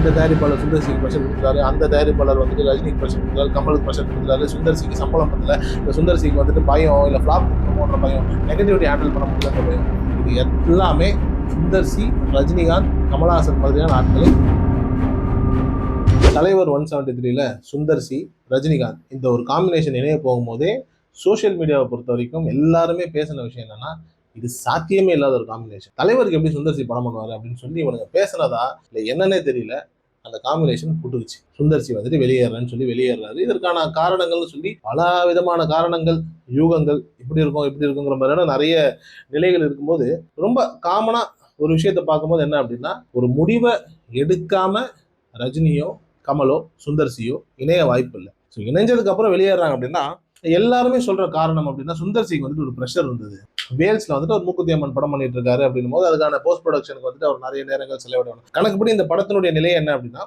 இந்த தயாரிப்பாளர் சுந்தர் சிங் ப்ரெஷர் கொடுக்குறாரு அந்த தயாரிப்பாளர் வந்துட்டு ரஜினிக்கு ப்ரெஷர் கொடுக்குறாரு கமலுக்கு ப்ரெஷர் கொடுக்குறாரு சுந்தர் சிங்க்கு சம்பளம் பண்ணல. இந்த சுந்தர் சிங் வந்துட்டு பயம் இல்லை ஃப்ளாப் போன்ற பயம். நெகட்டிவிட்டி ஹேண்டில் பண்ண முடியலன்ற பயம். இது எல்லாமே சுந்தர் சி ரஜினிகாந்த் கமலஹாசன் மாதிரியான ஆட்களை தலைவர் ஒன் செவன்டி த்ரீல சுந்தர் சி ரஜினிகாந்த் இந்த ஒரு காம்பினேஷன் இணைய போகும்போதே சோஷியல் மீடியாவை பொறுத்த வரைக்கும் எல்லாருமே பேசின விஷயம் என்னன்னா இது சாத்தியமே இல்லாத ஒரு காம்பினேஷன் தலைவருக்கு எப்படி சுந்தர்சி படம் பண்ணுவார் அப்படின்னு சொல்லி இவனுங்க பேசுனதா இல்லை என்னன்னே தெரியல. அந்த காம்பினேஷன் புட்டுக்குச்சு சுந்தர்சி வந்துட்டு வெளியேறேன்னு சொல்லி வெளியேறாரு. இதற்கான காரணங்கள்னு சொல்லி பல விதமான காரணங்கள் யூகங்கள் இப்படி இருக்கும் இப்படி இருக்குங்கிற மாதிரியான நிறைய நிலைகள் இருக்கும்போது ரொம்ப காமனா ஒரு விஷயத்தை பார்க்கும்போது என்ன அப்படின்னா ஒரு முடிவை எடுக்காம ரஜினியோ கமலோ சுந்தர்சியோ இணைய வாய்ப்பு இல்லை. ஸோ இணைஞ்சதுக்கு அப்புறம் வெளியேறாங்க அப்படின்னா எல்லாருமே சொல்ற காரணம் அப்படின்னா சுந்தர் சிங் வந்துட்டு ஒரு ப்ரெஷர் இருந்தது. வேல்ஸ்ல வந்துட்டு ஒரு மூக்குத்தி அம்மன் படம் பண்ணிட்டு இருக்காரு அப்படின்னும் போது அதுக்கான போஸ்ட் ப்ரொடக்ஷனுக்கு வந்துட்டு அவர் நிறைய நேரங்கள் செலவிடணும். கணக்குப்படி இந்த படத்தினுடைய நிலை என்ன அப்படின்னா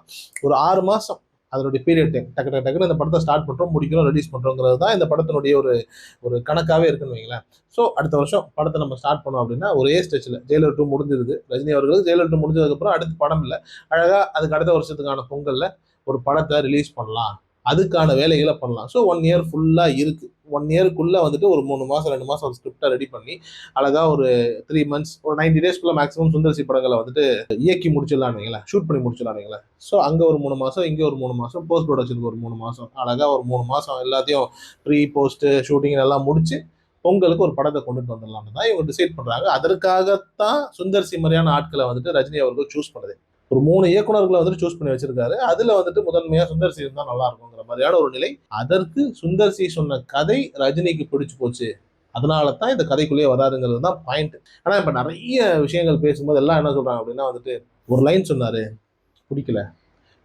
ஒரு ஆறு மாசம் அதனுடைய பீரியட் டைம் டக்கு டக்கு டக்குன்னு இந்த படத்தை ஸ்டார்ட் பண்றோம் முடிக்கிறோம் ரிலீஸ் பண்றோங்கிறது தான் இந்த படத்தினுடைய ஒரு ஒரு கணக்காவே இருக்குன்னு வைங்களேன். ஸோ அடுத்த வருஷம் படத்தை நம்ம ஸ்டார்ட் பண்ணோம் அப்படின்னா ஒரே ஸ்டெச்சில் ஜெயிலர் டூ முடிஞ்சிருது. ரஜினி அவர்களுக்கு ஜெயிலர் டூ முடிஞ்சதுக்கப்புறம் அடுத்த படம் இல்லை. அழகாக அதுக்கு அடுத்த வருஷத்துக்கான பொங்கலில் ஒரு படத்தை ரிலீஸ் பண்ணலாம். அதுக்கான வேலைகளை பண்ணலாம். ஸோ ஒன் இயர் ஃபுல்லாக இருக்குது ஒன் இயருக்குள்ளே வந்துட்டு ஒரு மூணு மாதம் ரெண்டு மாதம் ஒரு ஸ்கிரிப்டை ரெடி பண்ணி அழகாக ஒரு த்ரீ மந்த்ஸ் ஒரு நைன்டி டேஸ்க்குள்ள மேக்ஸிமம் சுந்தர்சி படங்களை வந்துட்டு இயக்கி முடிச்சிடலான்னுங்களேன் ஷூட் பண்ணி முடிச்சிடலாம் ஸோ அங்கே ஒரு மூணு மாதம் இங்கே ஒரு மூணு மாதம் போஸ்ட் ப்ரொடக்ஷனுக்கு ஒரு மூணு மாதம் அழகாக ஒரு மூணு மாதம் எல்லாத்தையும் ப்ரீ போஸ்ட்டு ஷூட்டிங் எல்லாம் முடிச்சு பொங்கலுக்கு ஒரு படத்தை கொண்டுட்டு வந்துடலாம்னு தான் இவங்க டிசைட் பண்ணுறாங்க அதற்காகத்தான் சுந்தர் சி மாதிரியான ஆட்களை வந்துட்டு ரஜினி அவர்கள் சூஸ் பண்ணுது. ஒரு மூணு இயக்குனர்களை வந்துட்டு சூஸ் பண்ணி வச்சிருக்காரு. அதில் வந்துட்டு முதன்மையாக சுந்தர் சி நல்லாயிருக்கும் நல்லா மாதிரியான ஒரு நிலை. அதற்கு சுந்தர் சி சொன்ன கதை ரஜினிக்கு பிடிச்சு போச்சு. அதனால தான் இந்த கதைக்குள்ளேயே வராருங்கிறது தான் பாயிண்ட் ஆனால் இப்போ நிறைய விஷயங்கள் பேசும்போது எல்லாம் என்ன சொல்கிறாங்க அப்படின்னா வந்துட்டு ஒரு லைன் சொன்னார் பிடிக்கல.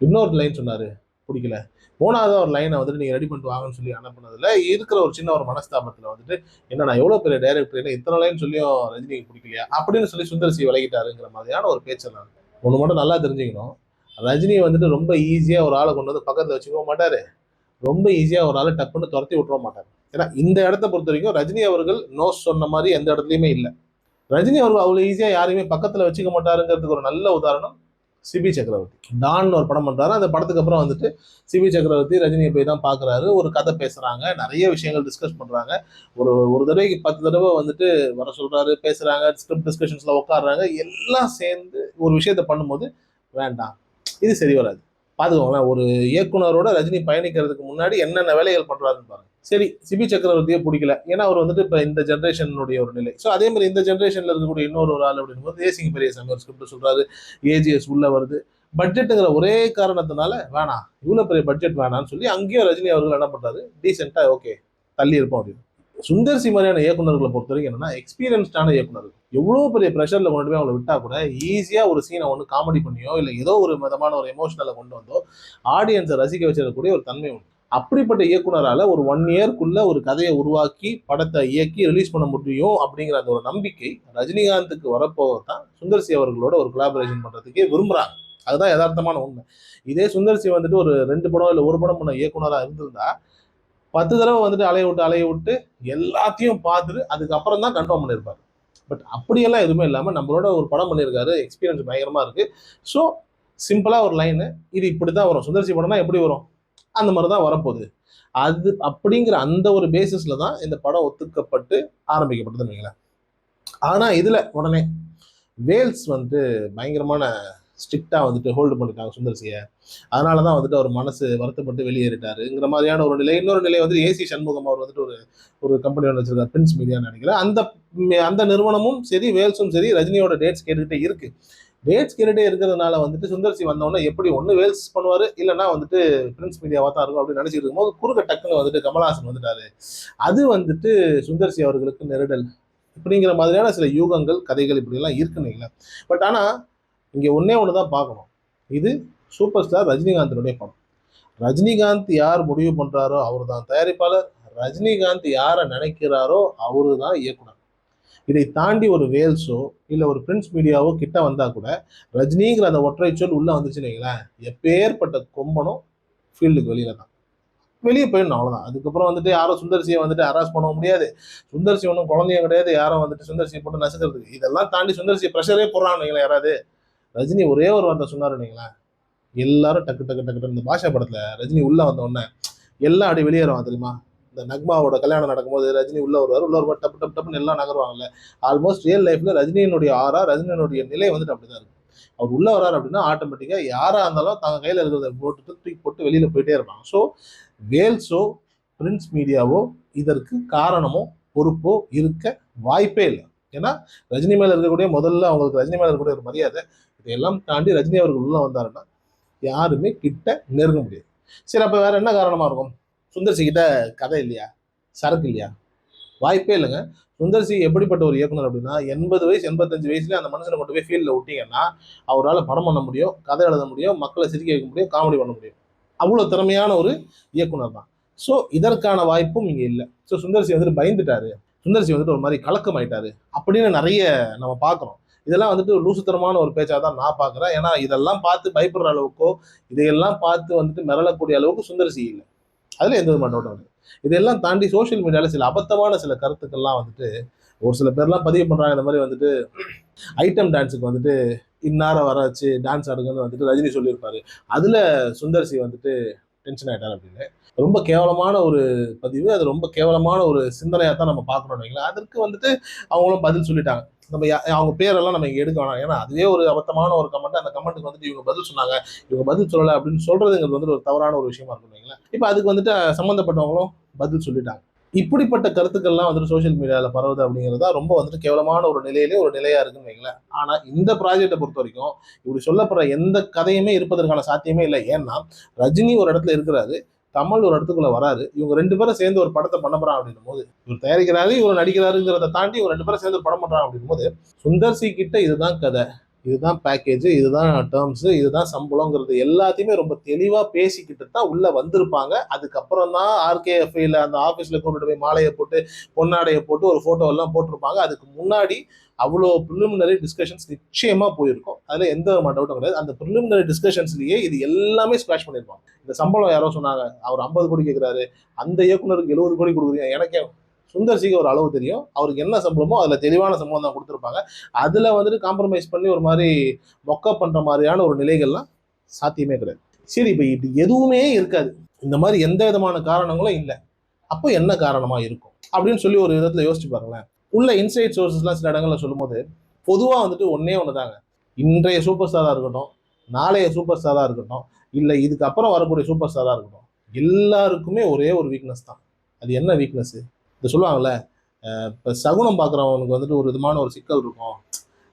இன்னொரு லைன் சொன்னார் பிடிக்கல. போனாத ஒரு லைனை வந்துட்டு நீங்கள் ரெடி பண்ணிட்டு வாங்கன்னு சொல்லி அனுப்பினதில் இருக்கிற ஒரு சின்ன ஒரு மனஸ்தாபத்தில் வந்துட்டு என்ன நான் எவ்வளோ பெரிய டைரக்டர் இத்தனை லைன் சொல்லியும் ரஜினிக்கு பிடிக்கலையா? அப்படின்னு சொல்லி சுந்தர் சி விலகிட்டாருங்கிற மாதிரியான ஒரு பேச்செல்லாம் நான் ஒன்று மட்டும் நல்லா தெரிஞ்சுக்கணும். ரஜினி வந்துட்டு ரொம்ப ஈஸியாக ஒரு ஆளை கொண்டு வந்து பக்கத்தில் வச்சுக்க மாட்டார். ரொம்ப ஈஸியாக ஒரு ஆளை டக்குன்னு துரத்தி விட்டுற மாட்டார். ஏன்னா இந்த இடத்த பொறுத்த வரைக்கும் ரஜினி அவர்கள் நோ சொன்ன மாதிரி எந்த இடத்துலையுமே இல்லை. ரஜினி அவர்கள் அவ்வளோ ஈஸியாக யாரையுமே பக்கத்தில் வச்சுக்க மாட்டாருங்கிறதுக்கு ஒரு நல்ல உதாரணம் சிபி சக்கரவர்த்தி. டான் ஒரு படம் பண்ணுறாரு அந்த படத்துக்கு அப்புறம் வந்துட்டு சிபி சக்கரவர்த்தி ரஜினியை போய் தான் பார்க்குறாரு ஒரு கதை பேசுகிறாங்க நிறைய விஷயங்கள் டிஸ்கஸ் பண்ணுறாங்க ஒரு ஒரு தடவைக்கு பத்து தடவை வந்துட்டு வர சொல்கிறாரு பேசுகிறாங்க ஸ்கிரிப்ட் டிஸ்கஷன்ஸில் உட்காடுறாங்க எல்லாம் சேர்ந்து ஒரு விஷயத்த பண்ணும்போது வேண்டாம். இது சரி வராது. பாத்துக்கோங்களேன் ஒரு இயக்குனரோட ரஜினி பயணிக்கிறதுக்கு முன்னாடி என்னென்ன வேலைகள் பண்றாருன்னு பாருங்க. சரி சிபி சக்கரவர்த்தியே பிடிக்கல. ஏன்னா அவர் வந்துட்டு இப்போ இந்த ஜென்ரேஷனுடைய ஒரு நிலை. ஸோ அதே மாதிரி இந்த ஜென்ரேஷன்ல இருக்கக்கூடிய இன்னொரு ஒரு ஆள் அப்படின்னும் போது ஏசிங் பெரிய சங்கர் ஸ்கிரிப்ட் சொல்றாரு. ஏஜிஎஸ் உள்ள வருது. பட்ஜெட்டுங்கிற ஒரே காரணத்தினால வேணாம் இவ்வளோ பெரிய பட்ஜெட் வேணாம்னு சொல்லி அங்கேயும் ரஜினி அவர்கள் என்ன பண்றாரு? டீசெண்டாக ஓகே தள்ளி இருப்போம் அப்படின்னு. சுந்தர் சி மாதிரியான இயக்குனர்களை பொறுத்த வரைக்கும் என்னன்னா எக்ஸ்பீரியன்ஸ்டான இயக்குனர்கள். எவ்வளோ பெரிய ப்ரெஷரில் கொண்டு போய் அவங்களை விட்டால் கூட ஈஸியாக ஒரு சீனை ஒன்று காமெடி பண்ணியோ இல்லை ஏதோ ஒரு விதமான ஒரு எமோஷனலை கொண்டு வந்தோ ஆடியன்ஸை ரசிக்க வச்சிடக்கூடிய ஒரு தன்மை உண்டு. அப்படிப்பட்ட இயக்குனரால் ஒரு ஒன் இயர்க்குள்ள ஒரு கதையை உருவாக்கி படத்தை இயக்கி ரிலீஸ் பண்ண முடியும் அப்படிங்கிற அந்த ஒரு நம்பிக்கை ரஜினிகாந்துக்கு வரப்போக தான் சுந்தர் சி அவர்களோட ஒரு கொலாபரேஷன் பண்ணுறதுக்கே விரும்புகிறாங்க அதுதான் யதார்த்தமான உண்மை. இதே சுந்தர் சி வந்துட்டு ஒரு ரெண்டு படம் இல்லை ஒரு படம் பண்ண இயக்குனராக இருந்திருந்தா பத்து தடவை வந்துட்டு அலைய விட்டு அலைய விட்டு எல்லாத்தையும் பார்த்துட்டு அதுக்கப்புறம் தான் கன்ஃபார்ம் பண்ணியிருப்பாரு. பட் அப்படியெல்லாம் எதுவுமே இல்லாமல் நம்மளோட ஒரு படம் பண்ணியிருக்காரு எக்ஸ்பீரியன்ஸ் பயங்கரமாக இருக்குது ஸோ சிம்பிளாக ஒரு லைனு இது இப்படி தான் வரும். சுந்தர்சி படம்னா எப்படி வரும்? அந்த மாதிரி தான் வரப்போகுது. அது அப்படிங்கிற அந்த ஒரு பேசிஸில் தான் இந்த படம் ஒத்துக்கப்பட்டு ஆரம்பிக்கப்பட்டதுன்னு வைங்களேன் ஆனால் இதில் உடனே வேல்ஸ் வந்து பயங்கரமான ஸ்ட்ரிக்டாக வந்துட்டு ஹோல்டு பண்ணிட்டாங்க சுந்தர்சியை அதனால தான் வந்துட்டு அவர் மனசு வருத்தப்பட்டு வெளியேறிட்டாருங்கிற மாதிரியான ஒரு நிலை. இன்னொரு நிலை வந்து ஏசி சண்முகம் அவர் வந்துட்டு ஒரு ஒரு கம்பெனி ஒன்று வச்சிருக்காரு பிரின்ஸ் மீடியான்னு நினைக்கிறேன். அந்த அந்த நிறுவனமும் சரி வேல்ஸும் சரி ரஜினியோட டேட்ஸ் கேட்டுக்கிட்டே இருக்கு. டேட்ஸ் கேட்டுட்டே இருக்கிறதுனால வந்துட்டு சுந்தர்சி வந்தவொடனே எப்படி ஒன்று வேல்ஸ் பண்ணுவார் இல்லைன்னா வந்துட்டு பிரின்ஸ் மீடியாவாக தான் இருக்கும் அப்படின்னு நினச்சிட்டு இருக்கும்போது குறுக்க டக்குன்னு வந்துட்டு கமல்ஹாசன் வந்துட்டாரு. அது வந்துட்டு சுந்தர்சி அவர்களுக்கு நெருடல். இப்படிங்கிற மாதிரியான சில யூகங்கள் கதைகள் இப்படியெல்லாம் இருக்குன்னு இல்லை பட் ஆனால் இங்கே ஒன்றே ஒன்று தான் பார்க்கணும். இது சூப்பர் ஸ்டார் ரஜினிகாந்தினுடைய படம். ரஜினிகாந்த் யார் முடிவு பண்ணுறாரோ அவர் தான் தயாரிப்பாளர். ரஜினிகாந்த் யாரை நினைக்கிறாரோ அவரு தான் இயக்குனர். இதை தாண்டி ஒரு வேல்ஸோ இல்லை ஒரு பிரிண்ட்ஸ் மீடியாவோ கிட்ட வந்தால் கூட ரஜினிங்கிற அந்த ஒற்றை சொல் உள்ளே வந்துச்சுன்னு வைங்களேன் எப்பேற்பட்ட கொம்பனும் ஃபீல்டுக்கு வெளியில தான். வெளியே போயிடணும் அவ்வளோதான் அதுக்கப்புறம் வந்துட்டு யாரும் சுந்தர்சியை வந்துட்டு அரெஸ்ட் பண்ண முடியாது. சுந்தர்சி ஒன்றும் குழந்தையும் கிடையாது. யாரும் வந்துட்டு சுந்தர்சியை போட்டு நசுக்கிறதுக்கு. இதெல்லாம் தாண்டி சுந்தர்சி ப்ரெஷரே போடுறான்னு யாராவது. ரஜினி ஒரே ஒரு வார்த்தை சொன்னார் இல்லைங்களா எல்லாரும் டக்கு டக்கு டக்கு டக்கு. இந்த பாஷா படத்துல ரஜினி உள்ள வந்த உடனே எல்லாம் அப்படி வெளியேறுவான் தெரியுமா? இந்த நக்மாவோட கல்யாணம் நடக்கும்போது ரஜினி உள்ள வருவார் உள்ள வருவார் டப்பு டப்பு டப்புன்னு எல்லாம் நகருவாங்கல்ல. ஆல்மோஸ்ட் ரியல் லைஃப்ல ரஜினியினுடைய ஆறா ரஜினியினுடைய நிலை வந்துட்டு அப்படிதான் இருக்கு. அவர் உள்ள வராரு அப்படின்னா ஆட்டோமேட்டிக்கா யாரா இருந்தாலும் தங்க கையில இருக்கிறத போட்டு தூக்கி போட்டு வெளியில போயிட்டே இருப்பாங்க. ஸோ வேல்ஸோ பிரின்ஸ் மீடியாவோ இதற்கு காரணமோ பொறுப்போ இருக்க வாய்ப்பே இல்லை. ஏன்னா ரஜினி மேல இருக்கக்கூடிய முதல்ல அவங்களுக்கு ரஜினி மேல இருக்கக்கூடிய ஒரு மரியாதை இதையெல்லாம் தாண்டி ரஜினி அவர்கள் உள்ள வந்தாருன்னா யாருமே கிட்ட நெருங்க முடியாது. சரி அப்ப வேற என்ன காரணமா இருக்கும்? சுந்தர்சி கிட்ட கதை இல்லையா? சரக்கு இல்லையா? வாய்ப்பே இல்லைங்க. சுந்தர்சி எப்படிப்பட்ட ஒரு இயக்குனர் அப்படின்னா எண்பது வயசு எண்பத்தஞ்சு வயசுல அந்த மனுஷனை கொண்டு போய் ஃபீல்டில் விட்டீங்கன்னா அவரால் படம் பண்ண முடியும் கதை எழுத முடியும் மக்களை சிரிக்க வைக்க முடியும் காமெடி பண்ண முடியும். அவ்வளோ திறமையான ஒரு இயக்குனர் தான். ஸோ இதற்கான வாய்ப்பும் இங்கே இல்லை. ஸோ சுந்தர்சி வந்துட்டு பயந்துட்டாரு. சுந்தர்சி வந்துட்டு ஒரு மாதிரி கலக்கம் ஆயிட்டாரு அப்படின்னு நிறைய நம்ம பார்க்குறோம். இதெல்லாம் வந்துட்டு லூசுத்தனமான லூசுத்தரமான ஒரு பேச்சாக தான் நான் பார்க்குறேன். ஏன்னா இதெல்லாம் பார்த்து பயப்படுற அளவுக்கோ இதையெல்லாம் பார்த்து வந்துட்டு மிரளக்கூடிய அளவுக்கு சுந்தரசி இல்லை. அதில் எந்த விதமான டவுட்டும் இல்லை. இதெல்லாம் தாண்டி சோஷியல் மீடியாவில் சில அபத்தமான சில கருத்துக்கள்லாம் வந்துட்டு ஒரு சில பேர்லாம் பதிவு பண்ணுறாங்க இந்த மாதிரி வந்துட்டு ஐட்டம் டான்ஸுக்கு வந்துட்டு இன்னார வர வச்சு டான்ஸ் ஆடுங்கன்னு வந்துட்டு ரஜினி சொல்லியிருப்பாரு. அதில் சுந்தர்சி வந்துட்டு டென்ஷன் ஆகிட்டார் அப்படின்னு. ரொம்ப கேவலமான ஒரு பதிவு அது ரொம்ப கேவலமான ஒரு சிந்தனையாக தான் நம்ம பார்க்கணும் வைங்களேன். அதற்கு வந்துட்டு அவங்களும் பதில் சொல்லிட்டாங்க. நம்ம யா- அவங்க பேரெல்லாம் நம்ம இங்கே எடுக்க வேணாம். ஏன்னா அதுவே ஒரு அபத்தமான ஒரு கமெண்ட் அந்த கமெண்ட்டுக்கு வந்துட்டு இவங்க பதில் சொன்னாங்க. இவங்க பதில் சொல்லலை அப்படின்னு சொல்றதுங்கிறது வந்துட்டு ஒரு தவறான ஒரு விஷயமா இருக்கும் இல்லைங்களா இப்போ அதுக்கு வந்துட்டு சம்மந்தப்பட்டவங்களும் பதில் சொல்லிட்டாங்க. இப்படிப்பட்ட கருத்துக்கள்லாம் வந்துட்டு சோஷியல் மீடியாவில் பரவுது அப்படிங்கிறது தான் ரொம்ப வந்துட்டு கேவலமான ஒரு நிலையிலே ஒரு நிலையா இருக்குன்னு வைங்களேன். ஆனால் இந்த ப்ராஜெக்டை பொறுத்த வரைக்கும் இப்படி சொல்லப்படுற எந்த கதையுமே இருப்பதற்கான சாத்தியமே இல்லை. ஏன்னா ரஜினி ஒரு இடத்துல இருக்கிறாரு. கமல் ஒரு இடத்துக்குள்ள வராரு. இவங்க ரெண்டு பேரும் சேர்ந்து ஒரு படத்தை பண்ண போறான் அப்படின்னும் போது இவர் தயாரிக்கிறாரு இவர் நடிக்கிறாருங்கிறத தாண்டி இவங்க ரெண்டு பேரும் சேர்ந்து படம் பண்றான் அப்படின்னும் போது சுந்தர் சி கிட்ட இதுதான் கதை. இதுதான் பேக்கேஜ் இதுதான் டேர்ம்ஸு இதுதான் சம்பளங்கிறது எல்லாத்தையுமே ரொம்ப தெளிவாக பேசிக்கிட்டு தான் உள்ளே வந்திருப்பாங்க. அதுக்கப்புறம் தான் ஆர்கேஎஃப்ஐயில் அந்த ஆஃபீஸில் கொண்டுட்டு போய் மாலையை போட்டு பொன்னாடையை போட்டு ஒரு ஃபோட்டோவெல்லாம் எல்லாம் போட்டிருப்பாங்க. அதுக்கு முன்னாடி அவ்வளோ ப்ரிலிமினரி டிஸ்கஷன்ஸ் நிச்சயமாக போயிருக்கும். அதில் எந்த விதமான டவுட்டும் கிடையாது. அந்த ப்ரிலிமினரி டிஸ்கஷன்ஸ்லேயே இது எல்லாமே ஸ்க்ராஷ் பண்ணியிருப்பாங்க. இந்த சம்பளம் யாரோ சொன்னாங்க. அவர் ஐம்பது கோடி கேட்குறாரு அந்த இயக்குனருக்கு எழுபது கோடி கொடுக்குறீங்க. எனக்கே சுந்தர் சிங்க ஒரு அளவு தெரியும். அவருக்கு என்ன சம்பளமோ அதில் தெளிவான சம்பளம் தான் கொடுத்துருப்பாங்க. அதில் வந்துட்டு காம்ப்ரமைஸ் பண்ணி ஒரு மாதிரி மொக்க பண்ணுற மாதிரியான ஒரு நிலைகள்லாம் சாத்தியமே கிடையாது. சரி இப்போ இப்படி எதுவுமே இருக்காது. இந்த மாதிரி எந்த விதமான காரணங்களும் இல்லை. அப்போ என்ன காரணமாக இருக்கும்? அப்படின்னு சொல்லி ஒரு விதத்தில் யோசிச்சு பாருங்களேன். உள்ள இன்சைட் சோர்சஸ்லாம் சில இடங்களில் சொல்லும்போது பொதுவாக வந்துட்டு ஒன்றே ஒன்று தாங்க இன்றைய சூப்பர் ஸ்டாராக இருக்கட்டும் நாளைய சூப்பர் ஸ்டாராக இருக்கட்டும் இல்லை இதுக்கப்புறம் வரக்கூடிய சூப்பர் ஸ்டாராக இருக்கட்டும் எல்லாருக்குமே ஒரே ஒரு வீக்னஸ் தான். அது என்ன வீக்னஸ்ஸு இந்த சொல்லுவாங்கல்ல இப்போ சகுனம் பார்க்குறவனுக்கு வந்துட்டு ஒரு விதமான ஒரு சிக்கல் இருக்கும்.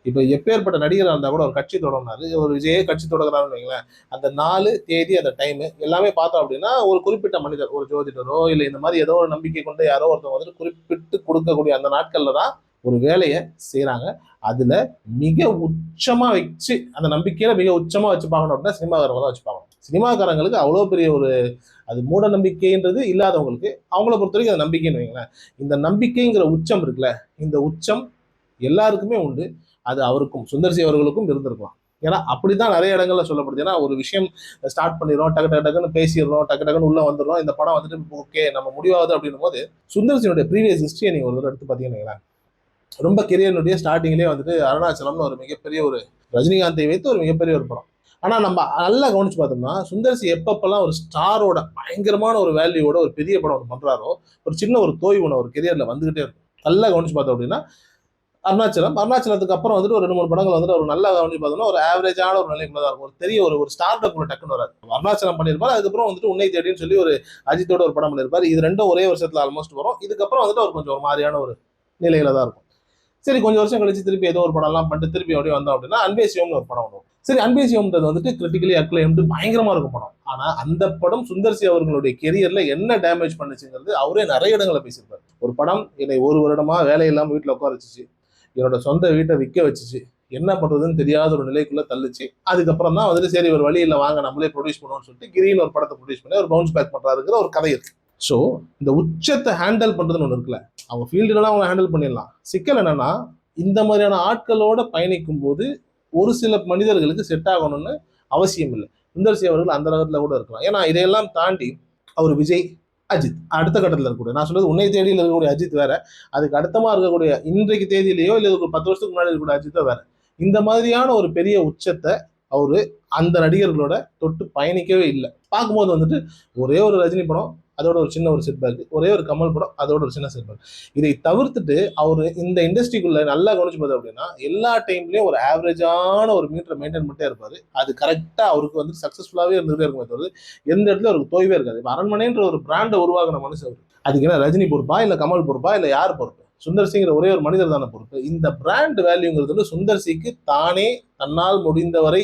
இப்போ எப்பேற்பட்ட நடிகராக இருந்தால் கூட ஒரு கட்சி தொடங்கினாரு. ஒரு விஜயே கட்சி தொடங்குறாருன்னு வைங்களேன். அந்த நாலு தேதி அந்த டைமு எல்லாமே பார்த்தோம் அப்படின்னா ஒரு குறிப்பிட்ட மனிதர் ஒரு ஜோதிடரோ இல்லை இந்த மாதிரி ஏதோ ஒரு நம்பிக்கை கொண்டு யாரோ ஒருத்தவங்க வந்துட்டு குறிப்பிட்டு கொடுக்கக்கூடிய அந்த நாட்களில் தான் ஒரு வேலையை செய்கிறாங்க அதில் மிக உச்சமாக வச்சு அந்த நம்பிக்கையில் மிக உச்சமாக வச்சு பார்க்கணும் அப்படின்னா சினிமாக்காரங்க தான் வச்சு பார்க்கணும். சினிமாக்காரங்களுக்கு அவ்வளோ பெரிய ஒரு அது மூட நம்பிக்கைன்றது இல்லாதவங்களுக்கு அவங்கள பொறுத்த வரைக்கும் அது நம்பிக்கைன்னு வைங்களேன். இந்த நம்பிக்கைங்கிற உச்சம் இருக்குல்ல இந்த உச்சம் எல்லாருக்குமே உண்டு. அது அவருக்கும் சுந்தர்சி அவர்களுக்கும் இருந்திருக்கலாம். ஏன்னா அப்படி தான் நிறைய இடங்கள்ல சொல்லப்படுது. ஏன்னா ஒரு விஷயம் ஸ்டார்ட் பண்ணிடுறோம் டக்கு டக்கு டக்குன்னு பேசிடுறோம் டக்கு டக்குன்னு உள்ள வந்துடுறோம் இந்த படம் வந்துட்டு ஓகே நம்ம முடிவாகுது அப்படின்னும் போது சுந்தர்சியினுடைய ப்ரீவியஸ் ஹிஸ்டரியை நீங்கள் ஒரு தடவை எடுத்து பார்த்தீங்கன்னு வைங்களேன். ரொம்ப கெரியர்னுடைய ஸ்டார்டிங்லேயே வந்துட்டு அருணாச்சலம்னு ஒரு மிகப்பெரிய ஒரு ரஜினிகாந்தை வைத்து ஒரு மிகப்பெரிய ஒரு படம். ஆனால் நம்ம நல்லா கவனிச்சு பார்த்தோம்னா சுந்தர்சி எப்பப்பெல்லாம் ஒரு ஸ்டாரோட பயங்கரமான ஒரு வேல்யூவோட ஒரு பெரிய படம் ஒன்று பண்ணுறாரோ ஒரு சின்ன ஒரு தோய் உணவு ஒரு கெரியரில் வந்துகிட்டே இருக்கும். நல்லா கவனிச்சு பார்த்தோம் அப்படின்னா அருணாச்சலம். அருணாச்சலத்துக்கு அப்புறம் வந்துட்டு ஒரு ரெண்டு மூணு படங்கள் வந்துட்டு ஒரு நல்லா கவனிச்சு பார்த்தோம்னா ஒரு ஆவரேஜான ஒரு நிலைக்குள்ள தான் இருக்கும். ஒரு பெரிய ஒரு ஒரு ஸ்டார்ட் அப் டக்குன்னு வராது. அருணாச்சலம் பண்ணியிருப்பார் அதுக்கப்புறம் வந்துட்டு உன்னை தேடின்னு சொல்லி ஒரு அஜித்தோட ஒரு படம் பண்ணியிருப்பார். இது ரெண்டும் ஒரே வருஷத்தில் ஆல்மோஸ்ட் வரும். இதுக்கப்புறம் வந்துட்டு ஒரு கொஞ்சம் ஒரு மாதிரியான ஒரு நிலையில தான் இருக்கும். சரி கொஞ்சம் வருஷம் கழிச்சு திருப்பி ஏதோ ஒரு படம்லாம் பண்ணிட்டு திருப்பி அப்படியே வந்தோம் அப்படின்னா அன்பேசியம்னு ஒரு படம் வரும். சரி அன்பேசியம்ன்றது வந்துட்டு கிரிட்டிக்கலி அக்ளைம்டு பயங்கரமாக இருக்கும் படம். ஆனால் அந்த படம் சுந்தர்சி அவர்களுடைய கெரியரில் என்ன டேமேஜ் பண்ணுச்சுங்கிறது அவரே நிறைய இடங்களை பேசியிருப்பார். ஒரு படம் என்னை ஒரு வருடமாக வேலை இல்லாமல் வீட்டில் உட்கார வச்சுச்சு. என்னோட சொந்த வீட்டை விற்க வச்சுச்சு. என்ன பண்ணுறதுன்னு தெரியாத ஒரு நிலைக்குள்ளே தள்ளுச்சு. அதுக்கப்புறம் தான் வந்துட்டு சரி ஒரு வழியில் வாங்க நம்மளே ப்ரொடியூஸ் பண்ணுவோம்னு சொல்லிட்டு கிரியில் ஒரு படத்தை ப்ரொடியூஸ் பண்ணி ஒரு பவுன்ஸ் பேக் பண்ணுறாருங்கிற ஒரு கதை இருக்குது ஸோ இந்த உச்சத்தை ஹேண்டில் பண்ணுறதுன்னு ஒன்று இருக்குல்ல. அவங்க ஃபீல்டுலாம் அவங்க ஹேண்டில் பண்ணிடலாம். சிக்கல் என்னன்னா இந்த மாதிரியான ஆட்களோட பயணிக்கும் போது ஒரு சில மனிதர்களுக்கு செட் ஆகணும்னு அவசியம் இல்லை. சுந்தர்சி அவர்கள் அந்த ரகத்தில் கூட இருக்கலாம். ஏன்னா இதையெல்லாம் தாண்டி அவர் விஜய் அஜித் அடுத்த கட்டத்தில் இருக்கக்கூடிய நான் சொல்றது உன்னை தேடியில் இருக்கக்கூடிய அஜித் வேற அதுக்கு அடுத்தமாக இருக்கக்கூடிய இன்றைக்கு தேதியிலேயோ இல்லை ஒரு பத்து வருஷத்துக்கு முன்னாடி இருக்கக்கூடிய அஜித்தோ வேற. இந்த மாதிரியான ஒரு பெரிய உச்சத்தை அவர் அந்த நடிகர்களோட தொட்டு பயணிக்கவே இல்லை. பார்க்கும்போது வந்துட்டு ஒரே ஒரு ரஜினி படம் அதோட ஒரு சின்ன ஒரு செட்பேக் ஒரே ஒரு கமல் படம் அதோட ஒரு சின்ன செட்பேக் இதை தவிர்த்துட்டு அவர் இந்த இண்டஸ்ட்ரிக்குள்ள நல்லா கவனிச்சு பார்த்தோம் அப்படின்னா எல்லா டைம்லயும் ஒரு ஆவரேஜான ஒரு மீட்டரை மெயின்டைன் பண்ணிட்டே இருப்பார். அது கரெக்டாக அவருக்கு வந்து சக்ஸஸ்ஃபுல்லாகவே இருந்துகிட்டே இருக்குமே தவிர எந்த இடத்துல அவருக்கு தொய்வே இருக்காது. இப்போ அரண்மனைன்ற ஒரு பிராண்டை உருவாகின மனுஷன் அவர். அதுக்கு என்ன ரஜினி பொறுப்பா இல்லை கமல் பொறுப்பா இல்லை யார் பொறுப்பு? சுந்தர் சிங்கிற ஒரே ஒரு மனிதர் தானே பொறுப்பு. இந்த பிராண்ட் வேல்யூங்கிறது வந்து சுந்தர் சிக்கு தானே தன்னால் முடிந்தவரை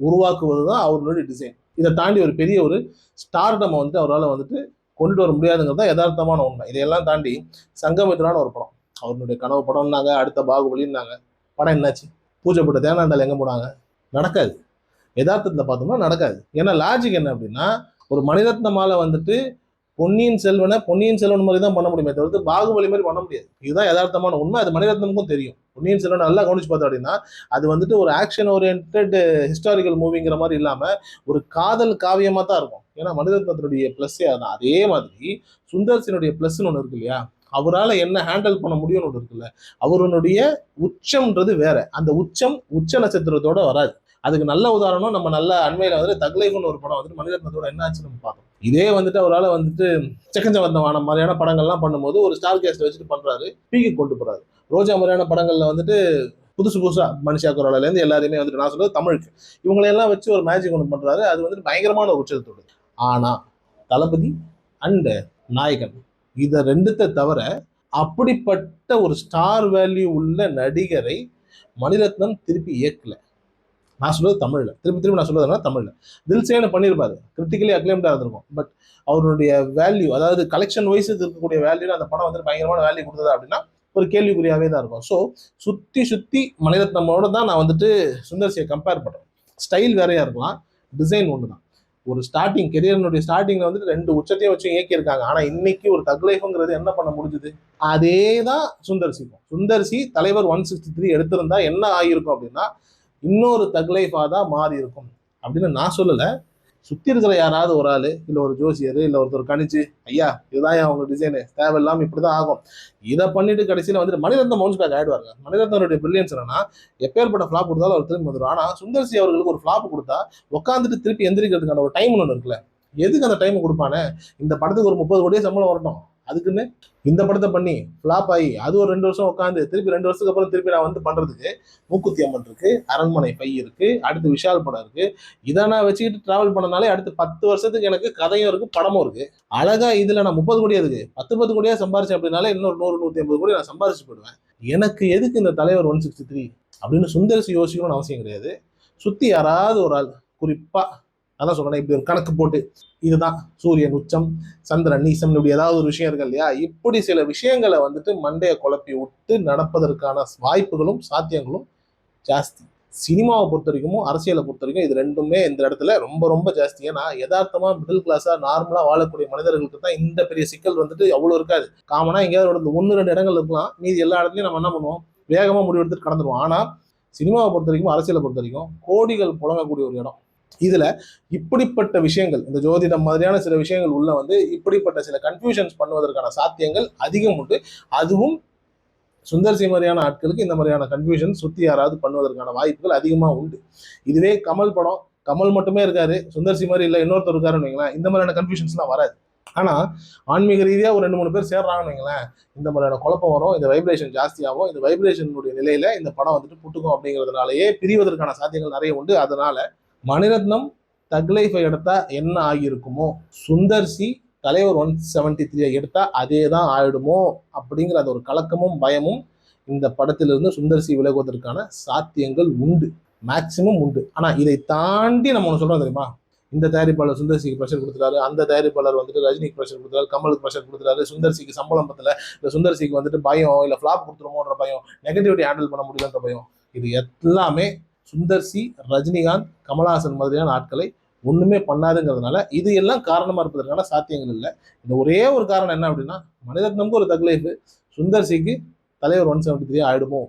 உருவாக்குவது தான் அவர்களுடைய டிசைன் இதை தாண்டி ஒரு பெரிய ஒரு ஸ்டார்டம் வந்துட்டு அவரால் வந்துட்டு கொண்டு வர முடியாதுங்கிறது தான் யதார்த்தமான உண்மை. இதையெல்லாம் தாண்டி சங்கமித்ரான ஒரு படம். அவருடைய கனவு படம்னாங்க அடுத்த பாகுபலின்னாங்க. படம் என்னாச்சு? பூஜை போட்ட தேனாண்டால் எங்கே போனாங்க? நடக்காது. யதார்த்தத்தில் பார்த்தோம்னா நடக்காது. ஏன்னா லாஜிக் என்ன அப்படின்னா ஒரு மணிரத்னமால வந்துட்டு பொன்னியின் செல்வனை பொன்னியின் செல்வன் மாதிரி தான் பண்ண முடியுமே தவிர்த்து பாகுபலி மாதிரி பண்ண முடியாது. இதுதான் யதார்த்தமான உண்மை. அது மணிரத்னமுக்கும் தெரியும். பொன்னியின் செல்வன் நல்லா கவனிச்சு பார்த்தோம் அப்படின்னா அது வந்துட்டு ஒரு ஆக்ஷன் ஓரியன்ட் ஹிஸ்டாரிக்கல் மூவிங்கிற மாதிரி இல்லாமல் ஒரு காதல் காவியமாக தான் இருக்கும். ஏன்னா மணிரத்னத்தினுடைய ப்ளஸ்ஸே அதான். அதே மாதிரி சுந்தர்சினுடைய ப்ளஸ்ன்னு ஒன்று இருக்கு இல்லையா? அவரால் என்ன ஹேண்டில் பண்ண முடியும்னு ஒன்று இருக்குல்ல? அவருடைய உச்சம்ன்றது வேற. அந்த உச்சம் உச்ச நட்சத்திரத்தோட வராது. அதுக்கு நல்ல உதாரணம் நம்ம நல்ல அண்மையில் வந்துட்டு தக்லைஃப்னு ஒரு படம் வந்துட்டு மணிரத்னத்தோட என்ன ஆச்சுன்னு நம்ம பார்த்தோம் இதே வந்துட்டு அவரால் வந்துட்டு செக்கஞ்சவந்தமான மாதிரியான படங்கள்லாம் பண்ணும்போது ஒரு ஸ்டார் கேஸ்ட் வச்சுட்டு பண்ணுறாரு பீக்கு கொண்டு போகிறாரு ரோஜா மாதிரியான படங்களில் வந்துட்டு புதுசு புதுசாக மனுஷா குரலேருந்து எல்லாரையுமே வந்துட்டு நான் சொல்றது தமிழுக்கு. இவங்களையெல்லாம் வச்சு ஒரு மேஜிக் ஒன்று பண்ணுறாரு அது வந்துட்டு பயங்கரமான ஒரு உச்சத்தோடு ஆனால் தளபதி அண்டு நாயகன் இதை ரெண்டுத்தை தவிர அப்படிப்பட்ட ஒரு ஸ்டார் வேல்யூ உள்ள நடிகரை மணிரத்னம் திருப்பி இயக்கலை. நான் சொல்றது தமிழ்ல. திருப்பி திருப்பி நான் சொல்றதுனா தமிழ்ல. தில்சேன பண்ணியிருப்பாரு. கிரிட்டிக்கலி அக்ளைம்டா இருந்திருக்கும். பட் அவருடைய வேல்யூ அதாவது கலெக்ஷன் வைஸ் இருக்கக்கூடிய வேல்யூ அந்த படம் வந்து பயங்கரமான வேல்யூ கொடுத்தது அப்படின்னா ஒரு கேள்விக்குறியாவே தான் இருக்கும். ஸோ சுத்தி சுத்தி மணிரத்னமோட தான் நான் வந்துட்டு சுந்தர்சியை கம்பேர் பண்றேன். ஸ்டைல் வேறையா இருக்கலாம். டிசைன் ஒன்று தான் ஒரு ஸ்டார்டிங் கெரியர்னுடைய ஸ்டார்டிங்ல வந்துட்டு ரெண்டு உச்சத்தையும் வச்சு இயக்கியிருக்காங்க. ஆனா இன்னைக்கு ஒரு தக்லைஃப்ங்கிறது என்ன பண்ண முடிஞ்சுது? அதே தான் சுந்தர்சி சுந்தர்சி தலைவர் ஒன் சிக்ஸ்டி த்ரீ எடுத்திருந்தா என்ன ஆகியிருக்கும் அப்படின்னா இன்னொரு தக்லைஃபாக தான் மாறி இருக்கும். அப்படின்னு நான் சொல்லலை. சுற்றி இருக்கிற யாராவது ஒரு ஆள் இல்லை ஒரு ஜோசியர் இல்லை ஒருத்தர் கணிச்சு ஐயா இதுதான் அவங்க டிசைனு தேவையில்லாமல் இப்படி தான் ஆகும். இதை பண்ணிட்டு கடைசியில் வந்துட்டு மணிரத்னம் மவுன்ஸ் பேக் ஆயிடுவாங்க மணிரத்னருடைய பிரில்லியன்ஸ் என்னன்னா எப்பேற்பட்ட ஃப்ளாப் கொடுத்தாலும் அவர் திரும்பி வந்துடும் ஆனால் சுந்தர்சி அவர்களுக்கு ஒரு ஃப்ளாப் கொடுத்தா உட்காந்துட்டு திருப்பி எந்திரிக்கிறதுக்கான ஒரு டைம் ஒன்று இருக்குல்ல. எதுக்கு அந்த டைம் கொடுப்பானே? இந்த படத்துக்கு ஒரு முப்பது கோடியே சம்பளம் வரட்டும். அதுக்குன்னு இந்த படத்தை பண்ணி ஃப்ளாப் ஆகி அது ஒரு ரெண்டு வருஷம் உட்காந்து திருப்பி ரெண்டு வருஷத்துக்கு அப்புறம் திருப்பி நான் வந்து பண்ணுறதுக்கு மூக்குத்தி அம்மன் இருக்கு அரண்மனை பை இருக்கு அடுத்து விஷால் படம் இருக்கு. இதை நான் வச்சுக்கிட்டு ட்ராவல் பண்ணனாலே அடுத்து பத்து வருஷத்துக்கு எனக்கு கதையும் இருக்கு படமும் இருக்கு. அழகா இதில் நான் முப்பது கோடி அதுக்கு பத்து பத்து கோடியாக சம்பாரிச்சேன் அப்படின்னாலே இன்னொரு நூறு நூற்றி ஐம்பது கோடி நான் சம்பாரிச்சு போடுவேன் எனக்கு எதுக்கு இந்த தலைவர் ஒன் சிக்ஸ்டி த்ரீ அப்படின்னு சுந்தரிசி யோசிக்கணும்னு அவசியம் கிடையாது. சுற்றி யாராவது ஒரு ஆள் குறிப்பாக அதான் சொல்றேன் இப்படி ஒரு கணக்கு போட்டு இதுதான் சூரியன் உச்சம் சந்திரன் நீசம் இப்படி ஏதாவது ஒரு விஷயம் இருக்கு இல்லையா? இப்படி சில விஷயங்களை வந்துட்டு மண்டையை குழப்பி விட்டு நடப்பதற்கான வாய்ப்புகளும் சாத்தியங்களும் ஜாஸ்தி. சினிமாவை பொறுத்த வரைக்கும் அரசியலை பொறுத்த வரைக்கும் இது ரெண்டுமே இந்த இடத்துல ரொம்ப ரொம்ப ஜாஸ்தி. ஏன்னா யதார்த்தமா மிடில் கிளாஸா நார்மலா வாழக்கூடிய மனிதர்களுக்கு தான் இந்த பெரிய சிக்கல் வந்துட்டு அவ்வளோ இருக்காது. காமனா எங்கேயாவது ஒரு ஒன்று ரெண்டு இடங்கள் இருக்கலாம். மீதி எல்லா இடத்துலையும் நம்ம என்ன பண்ணுவோம்? வேகமா முடிவெடுத்துட்டு கடந்துருவோம். ஆனா சினிமாவை பொறுத்த வரைக்கும் அரசியலை பொறுத்த வரைக்கும் கோடிகள் புழங்கக்கூடிய ஒரு இடம். இதுல இப்படிப்பட்ட விஷயங்கள் இந்த ஜோதிடம் மாதிரியான சில விஷயங்கள் உள்ள வந்து இப்படிப்பட்ட சில கன்ஃபியூஷன்ஸ் பண்ணுவதற்கான சாத்தியங்கள் அதிகம் உண்டு. அதுவும் சுந்தர்சி மாதிரியான ஆட்களுக்கு இந்த மாதிரியான கன்ஃபியூஷன் சுத்தி யாராவது பண்ணுவதற்கான வாய்ப்புகள் அதிகமாக உண்டு. இதுவே கமல் படம். கமல் மட்டுமே இருக்காரு. சுந்தர்சி மாதிரி இல்லை இன்னொருத்தர் இருக்காருன்னு வைங்களேன். இந்த மாதிரியான கன்ஃபியூஷன்ஸ்லாம் வராது. ஆனால் ஆன்மீக ரீதியாக ஒரு ரெண்டு மூணு பேர் சேர்றாங்கன்னு வைங்களேன். இந்த மாதிரியான குழப்பம் வரும் இந்த வைப்ரேஷன் ஜாஸ்தியாகும். இந்த வைப்ரேஷனுடைய நிலையில இந்த படம் வந்துட்டு புட்டுக்கும் அப்படிங்கிறதுனாலயே பிரிவதற்கான சாத்தியங்கள் நிறைய உண்டு. அதனால மணிரத்னம் தக்லைஃபை எடுத்தா என்ன ஆகியிருக்குமோ? சுந்தர்சி தலைவர் ஒன் செவன்டி த்ரீ எடுத்தா அதே தான் ஆயிடுமோ? அப்படிங்கிற அந்த ஒரு கலக்கமும் பயமும் இந்த படத்திலிருந்து சுந்தர்சி விலகுவதற்கான சாத்தியங்கள் உண்டு. மேக்சிமம் உண்டு. ஆனால் இதை தாண்டி நம்ம ஒன்று சொல்கிறோம் தெரியுமா? இந்த தயாரிப்பாளர் சுந்தர்சிக்கு ப்ரெஷர் கொடுத்துறாரு அந்த தயாரிப்பாளர் வந்துட்டு ரஜினிக்கு ப்ரெஷர் கொடுத்துறாரு கமலுக்கு ப்ரெஷர் கொடுத்துறாரு சுந்தர்சிக்கு சம்பளம் பத்தல. இல்லை சுந்தர்சிக்கு வந்துட்டு பயம் இல்லை ஃப்ளாப் கொடுத்துருமோன்ற பயம் நெகட்டிவிட்டி ஹேண்டில் பண்ண முடியலன்ற பயம். இது எல்லாமே சுந்தர் சி ரஜினிகாந்த் கமலஹாசன் மாதிரியான ஆட்களை ஒன்றுமே பண்ணாதுங்கிறதுனால இது எல்லாம் காரணமாக இருப்பதற்கான சாத்தியங்கள் இல்லை. இந்த ஒரே ஒரு காரணம் என்ன அப்படின்னா மணிரத்னமுக்கு ஒரு தக்லைஃப் சுந்தர்சிக்கு தலைவர் ஒன் செவன்டி த்ரீ ஆகிடுமோ